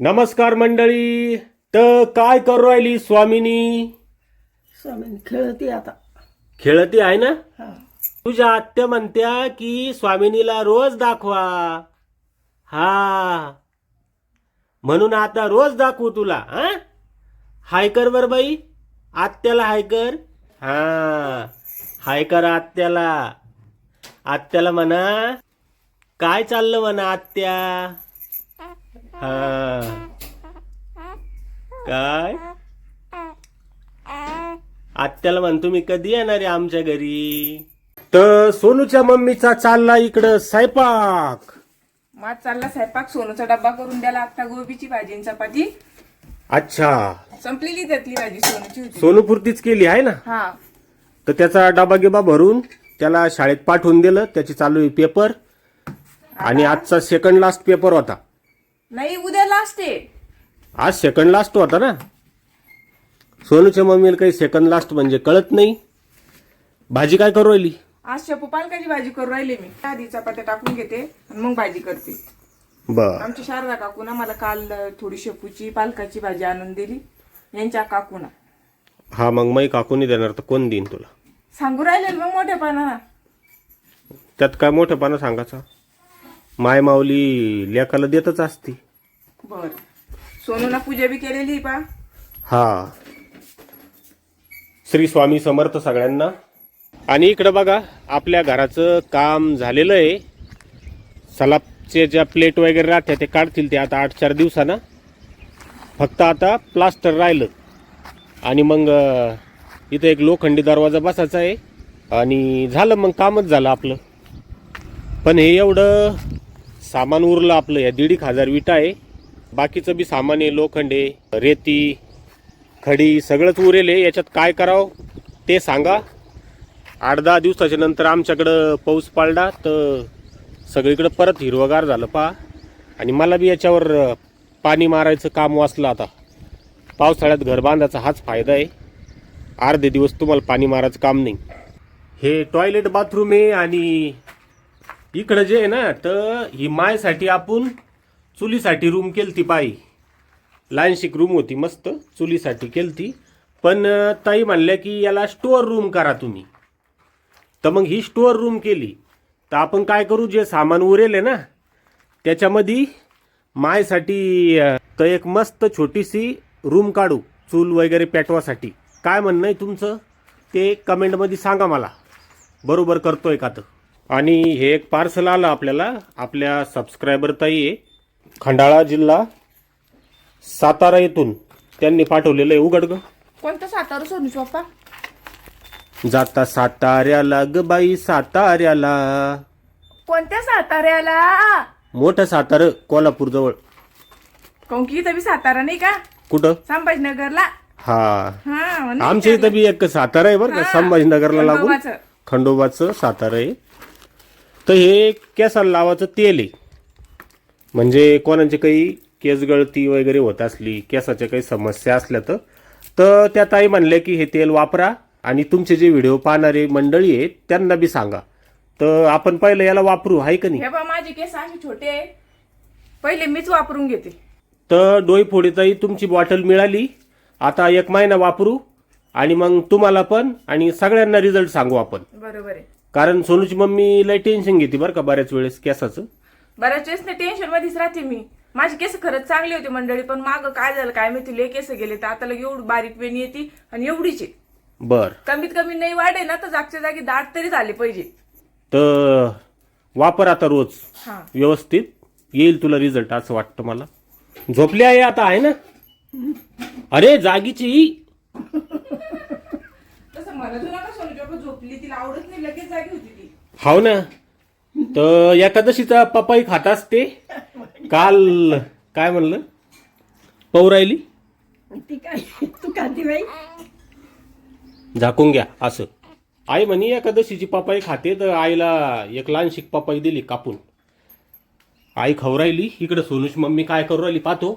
नमस्कार मंडळी तर काय करू राहिली स्वामिनी? स्वामींनी खेळते आता. खेळती आहे ना? हा. तुझ्या आत्या म्हणत्या की स्वामिनीला रोज दाखवा. हा. म्हणून आता रोज दाखवू तुला हा? हाय कर बर बाई आत्याला हाय कर हा. हाय कर आत्याला. आत्याला म्हणा काय चाललं म्हणा आत्या? हा. काय? आत्याला म्हणतो मी कधी येणार आहे आमच्या घरी? तर सोनूच्या मम्मीचा चालला इकडं स्वयंपाक. माझ चालला स्वयंपाक. सोनूचा डब्बा करून द्याला आता गोबीची भाजी आणि चपाती. अच्छा. संपलेली त्यातली भाजी सोनूची होती. सोनूपुरतीच केली आहे ना? हा. तर त्याचा डबा गिबा भरून त्याला शाळेत पाठवून दिलं. त्याची चालू आहे पेपर. आणि आजचा सेकंड लास्ट पेपर होता. नाही उद्या लास्ट आहे. आज सेकंड लास्ट होता ना. सोनूच्या मम्मीला काही सेकंड लास्ट म्हणजे कळत नाही. भाजी काय करू राहिली? आज शेपू पालकाची भाजी करून राहिले मी. आधी चपात्या टाकून घेते आणि मग भाजी करते. बर. आमची शारदा काकूना मला काल अं, थोडी शेपूची पालकाची भाजी आणून दिली. यांच्या काकूना. हा मग मै काकूनी देणार तर कोण देईन तुला? सांगू राहिले मग मोठ्यापणा त्यात काय मोठेपणा सांगायचा? माय माऊली लेकाला देतच असती. बर. सोनूना पूजा बी केलेली पा. हा. श्री स्वामी समर्थ सगळ्यांना. आणि इकडं बघा आपल्या घराचं काम झालेलं आहे. सलाबचे ज्या प्लेट वगैरे राहत्या ते काढतील ते आता आठ चार दिवसानं. फक्त आता प्लास्टर राहिलं. आणि मग इथं एक लोखंडी दरवाजा बसायचा आहे. आणि झालं मग कामच झालं आपलं. पण हे एवढं सामान उरलं आपलं या दीड एक हजार विटा आहे. बाकीचं बी सामान आहे लोखंडे रेती खडी सगळंच उरेल आहे. याच्यात काय करावं ते सांगा. आठ दहा दिवसाच्या नंतर आमच्याकडं पाऊस पाळला तर सगळीकडं परत हिरवगार झालं पहा. आणि मला बी याच्यावर पाणी मारायचं काम वाचलं आता. पावसाळ्यात घर बांधायचा हाच फायदा आहे. अर्धे दिवस तुम्हाला पाणी मारायचं काम नाही. हे टॉयलेट बाथरूम आहे आणि इकडं जे आहे ना तर ही मायसाठी आपण चुलीसाठी रूम केलती पायी लहानशिक रूम होती मस्त चुलीसाठी केलती. पण ताई म्हणल्या की याला स्टोअर रूम करा तुम्ही. तर मग ही स्टोअर रूम केली. तर आपण काय करू जे सामान उरेल आहे ना त्याच्यामध्ये मायसाठी तर एक मस्त छोटीशी रूम काढू चूल वगैरे पेटवासाठी. काय म्हणणं आहे तुमचं? ते कमेंटमध्ये सांगा मला. बरोबर करतोय का तर? आणि हे एक पार्सल आलं आपल्याला आपल्या सबस्क्रायबर ताई. आहे खंडाळा जिल्हा सातारा येथून त्यांनी पाठवलेलं आहे उघड ग. कोणतं सातारा सोनूची पप्पा जाता साताऱ्याला ग बाई साताऱ्याला. कोणत्या साताऱ्याला? मोठं सातार कोल्हापूर जवळ. काऊन की इथं बी सातारा नाही का? कुठं? संभाजीनगरला? हा. हा आमच्या इथं बी एक सातारा आहे बरं का संभाजीनगरला लागून. खंडोबाचं सातारा आहे. तर हे केसाला लावाचं तेल आहे. म्हणजे कोणाची काही केस गळती वगैरे होत असली केसाच्या काही समस्या असल्या तर तर त्या ताई म्हणल्या की हे तेल वापरा आणि तुमचे जे व्हिडिओ पाहणारे मंडळी आहेत त्यांना बी सांगा. तर आपण पहिलं याला वापरू आहे का नाही? हे बा माझे केस असे छोटे आहे पहिले मीच वापरून घेते. तर डोई फोडीताई तुमची बॉटल मिळाली. आता एक महिना वापरू आणि मग तुम्हाला पण आणि सगळ्यांना रिझल्ट सांगू आपण. बरोबर आहे. कारण सोनूची मम्मी लय टेन्शन घेते बरं का बऱ्याच वेळेस केसाचं. बऱ्याच वेळेस नाही टेन्शन मध्येच राहते मी. माझे केस खरंच चांगले होते मंडळी पण माग काय झालं काय माहिती लय केस गेले तर आता लगे एवढी बारीक वेणी येते आणि एवढीच आहे. बर. कमीत कमी नाही वाढे ना तर जागच्या जागी दाट तरी झाले पाहिजे. तर वापर आता रोज हा. व्यवस्थित. येईल तुला रिझल्ट असं वाटतं मला. झोपली आहे आता आहे ना? अरे जागीची. तसं मला तुला का झोपली तिला आवडत नाही लगेच जागी होती ती. हाव ना. तर एकादशीचा पपाई खात असते. काल काय म्हणलं? पौरायली ती काय तू खाती बाई? झाकून घ्या असं. आई म्हणे एकादशीची पपाई खाते तर आईला एक लहानशी पपाई दिली कापून. आई खवरायली इकडे सोनूची मम्मी काय करू राहिली पाहतो.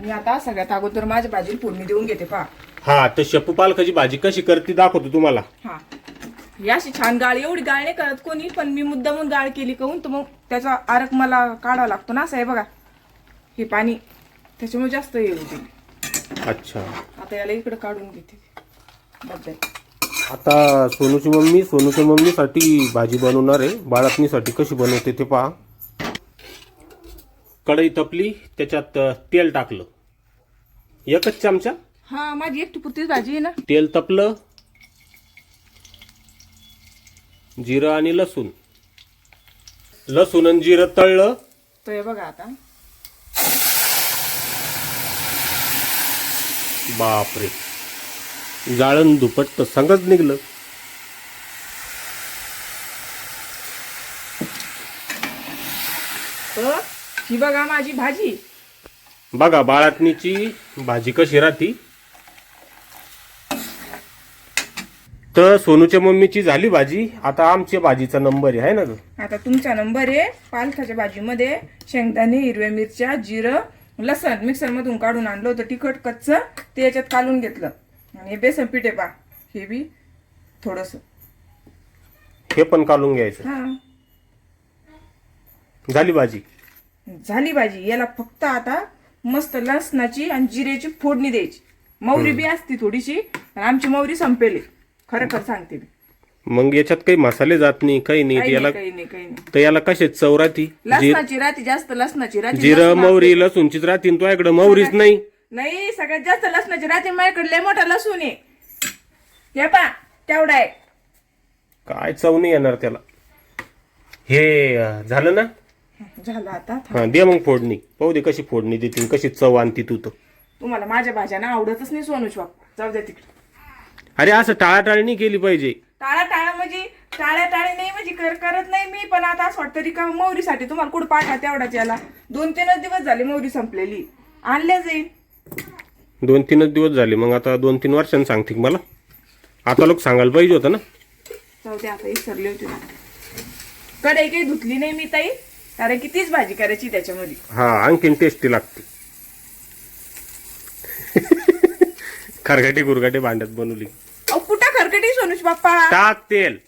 मी आता सगळ्यात अगोदर माझ्या भाजीला फोडणी देऊन घेते पा हा तर शेपू पालकाची भाजी कशी करते दाखवतो तुम्हाला. हा. ही अशी छान गाळ एवढी गाळ नाही करत कोणी पण मी मुद्दामून गाळ केली कहून तर मग त्याचा आरक मला काढावा लागतो ना असं आहे बघा. हे पाणी त्याच्यामुळे जास्त हे होते. अच्छा. आता याला इकडे काढून घेते. आता सोनूची मम्मी सोनूच्या मम्मीसाठी भाजी बनवणार आहे. बाळातनीसाठी कशी बनवते ते पहा. कढई तपली त्याच्यात तेल टाकलं. एकच चमचा? हा माझी एकटी पुरतीच भाजी आहे ना. तेल तपलं जिरं आणि लसूण. लसूण आणि जिरं तळलं. तर हे बघा आता. बापरे. जाळण दुपट तर संगच निघलं. तर ही बघा माझी भाजी. बघा बाळातनीची भाजी कशी राहती? तर सोनूच्या मम्मीची झाली भाजी. आता आमच्या भाजीचा नंबर आहे ना ग? आता तुमचा नंबर आहे पालकाच्या भाजीमध्ये. शेंगदाणे हिरव्या मिरच्या जिरं लसण. मिक्सर मधून काढून आणलं होतं तिखट कच्च. ते याच्यात काढून घेतलं. आणि हे बेसन पीठ पा. हे बी थोडस. हे पण काढून घ्यायचं. हा. झाली भाजी? झाली भाजी. याला फक्त आता मस्त लसणाची आणि जिरेची फोडणी द्यायची. मौरी बी असती थोडीशी आणि आमची मौरी संपेली खरं खरं सांगते मी. मग याच्यात काही मसाले जात नाही काही नाही काही याला नाही काही नाही काही नाही. तर याला कसे चव राहती जी- लसणाची राहते जास्त लसणाची राहते जिरं मौरी लसूणचीच राहतील तो इकडं मौरीच नाही. नाही सगळ्यात जास्त लसणाची राहते माझ्याकडे लय मोठा लसूण आहे. हे पा तेवढा आहे. काय चव नाही येणार त्याला. हे अं, झालं ना? झालं आता हा दे मग फोडणी. पाहू दे कशी फोडणी देतील कशी चव आणती तू तर. तुम्हाला माझ्या भाज्यांना आवडतच नाही सोनूच बाप. जाऊ द्या तिकडे. अरे असं टाळाटाळी केली पाहिजे. टाळा टाळा म्हणजे टाळ्या टाळी नाही म्हणजे कर करत नाही मी पण आता असं वाटतं रिका मौरीसाठी तुम्हाला कुठं पाठा तेवढाच याला. दोन तीनच दिवस झाले मौरी संपलेली. आणल्या जाईल दोन तीनच दिवस झाले मग आता दोन तीन वर्षांनी सांगते मला. आता लोक सांगायला पाहिजे होतं ना. जाऊ आता विसरले होते ना. कढई काही धुतली नाही मी ताई कारण की तीच भाजी करायची त्याच्यामध्ये. हा आणखीन टेस्टी लागते. खरगाटी गुरगाटी भांड्यात बनवली. अहो कुठं खरकटी सोनूश बाप्पा? टाक तेल.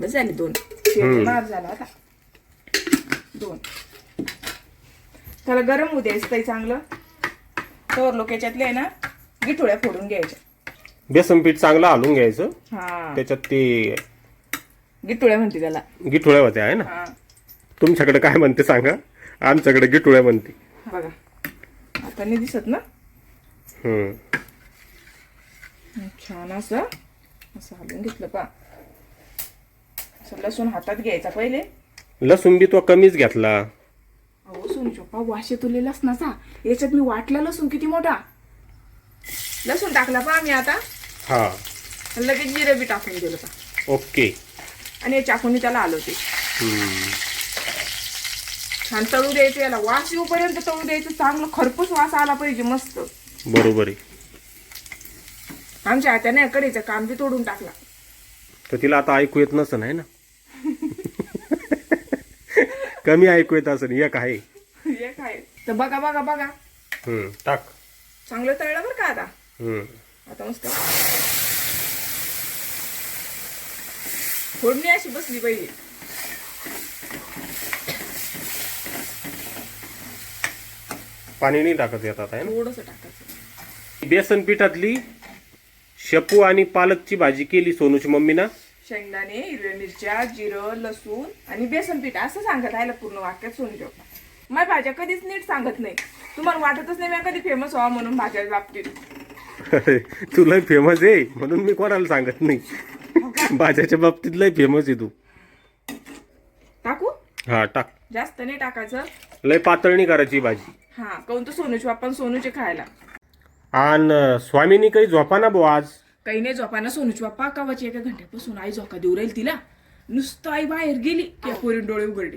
बस झाली दोन. शेवटी मार झाला आता. दोन. त्याला गरम होऊ द्यायचं ताई चांगलं. तर लोक याच्यातले आहे ना गिठोळ्या फोडून घ्यायच्या. बेसन पीठ चांगलं हलवून घ्यायचं. हा. त्याच्यात ते गिठोळ्या म्हणते त्याला. गिठोळ्या होत्या आहे ना? हा. तुमच्याकडे काय म्हणते सांगा? आमच्याकडे गिठोळ्या म्हणते. बघा. आता नाही दिसत ना. छान असं. असं हलवून घेतलं पा असं लसूण हातात घ्यायचा पहिले. लसूण बी तो कमीच घेतला. अहो सोनू चोप्पा वाशे तुले लसणाचा. याच्यात मी वाटला लसूण किती मोठा. लसूण टाकला पा मी आता. हा. लगेच जिरे बी टाकून दिलं पा ओके. आणि चाकून त्याला हलवते हम्म. छान तळू द्यायचं याला वास येऊपर्यंत तळू द्यायचं. चांगलं खरपूस वास आला पाहिजे मस्त. बरोबर आहे. आमच्या हात्याने कढीचं काम बी तोडून टाकला. तर तिला आता ऐकू येत नसन आहे ना? कमी ऐकू येत असेल एक आहे. हे काय तर बघा बघा बघा. हम्म, टाक. चांगलं तळलं बरं का आता? हम्म. आता मस्त. फोडणी अशी बसली पाहिजे. पाणी नाही टाकत येतात आहे ना? थोडस टाकायचं. बेसन पिठातली शेपू आणि पालकची भाजी केली सोनूची मम्मीना. शेंगदाणे हिरव्या मिरच्या जिरं लसूण आणि बेसन पीठ असं सांगत राहिलं पूर्ण वाक्यात सोनू माझ्या भाज्या कधीच नीट सांगत नाही. तुम्हाला वाटतच नाही मी कधी फेमस व्हावं म्हणून भाज्या बाबतीत. तुला फेमस आहे म्हणून मी कोणाला सांगत नाही. भाज्याच्या बाबतीत लय फेमस आहे तू. टाकू? हा टाक. जास्त नाही टाकायचं. लय पातळणी करायची भाजी. हा काऊन तर सोनूचे बाप्पा सोनूचे खायला. आणि स्वामीनी काही झोपा ना भाऊ आज? काही नाही झोपाना सोनूची बाप्पा कावाची एका घंट्यापासून आई झोका देऊ राहील तिला. नुसतं आई बाहेर गेली की पोरीन डोळे उघडले.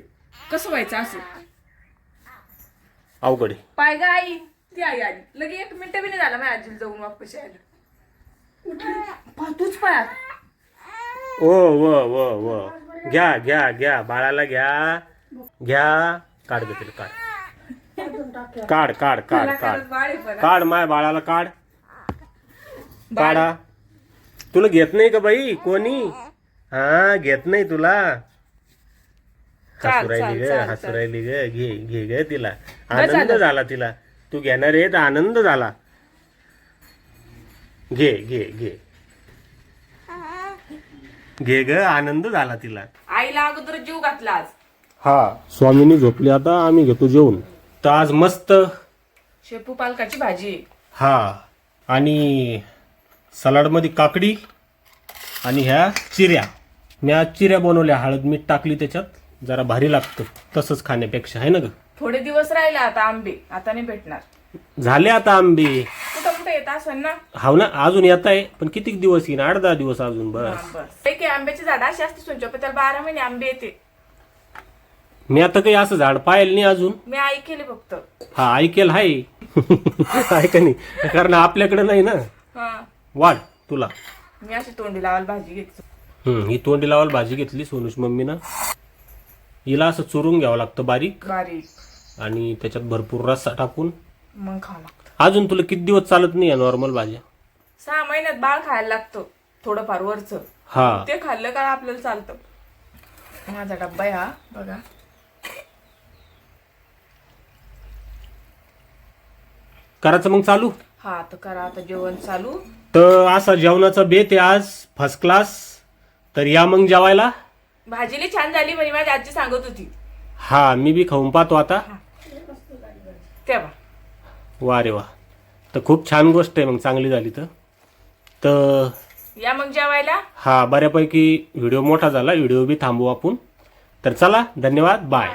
कसं व्हायचं असं? अवघड आहे. पाय गा आई ती आई आली. लगे एक मिनिट बी नाही झाला माझ्या आजीला जाऊन वापस यायला. पा तूच पाय आता. ओ व व व. घ्या घ्या घ्या. बाळाला घ्या. घ्या. काढ गं तिला काढ. काढ काढ काढ काढ. काढ माय बाळाला काढ. बाळ. काढा. तुला घेत नाही का बाई? कोणी? हा घेत नाही तुला. हसू राहिली ग हसू राहिली ग. घे घे ग तिला. आनंद झाला तिला. तू घेणार आहे तर आनंद झाला. घे घे घे. घे ग आनंद झाला तिला. आईला अगोदर जीव घातला आज. हा स्वामीनी झोपली. आता आम्ही घेतो जेवण. तर आज मस्त. शेपू पालकाची भाजी. हा आणि सलाडमध्ये काकडी आणि ह्या चिऱ्या. मी आज चिऱ्या बनवल्या हळद मीठ टाकली त्याच्यात जरा भारी लागतं तसंच खाण्यापेक्षा आहे ना ग? थोडे दिवस राहिले आता आंबे आता नाही भेटणार. झाले आता आंबे. कुठं कुठं येत असेल ना? हाव ना अजून येत आहे पण किती दिवस येईन? आठ दहा दिवस अजून बस. आंब्याची झाड अशी असते सुंच्या पण त्याला बारा महिने आंबे येते. मी आता काही असं झाड पाहिलं नाही अजून. मी आई केले फक्त. हा ऐकेल हाय आहे. का नाही? कारण आपल्याकडे नाही ना. हा. वाढ तुला. मी अशी तोंडी लावायला भाजी घेतली. हम्म, ही तोंडी लावायला भाजी घेतली सोनूश मम्मीनं. हिला असं चुरून घ्यावं लागतं बारीक. बारीक. आणि त्याच्यात भरपूर रस्सा टाकून. मग खावं लागतं. अजून तुला किती दिवस चालत नाही नॉर्मल भाज्या? सहा महिन्यात बाळ खायला लागतं. थोडंफार वरच. हा. ते खाल्लं का आपल्याला चालतं. माझा डब्बा आहे हा बघा. करायचं मग चालू? हा तर करा आता जेवण चालू. तर असा जेवणाचा बेत आहे आज फर्स्ट क्लास तर या मग जेवायला. भाजीली छान झाली म्हणजे माझी आजी सांगत होती. हा मी बी खाऊन पाहतो आता. तेव्हा वा रे वा. तर खूप छान गोष्ट आहे मग चांगली झाली तर. तर या मग जेवायला. हा बऱ्यापैकी व्हिडिओ मोठा झाला व्हिडिओ बी थांबवू आपण. तर चला धन्यवाद बाय.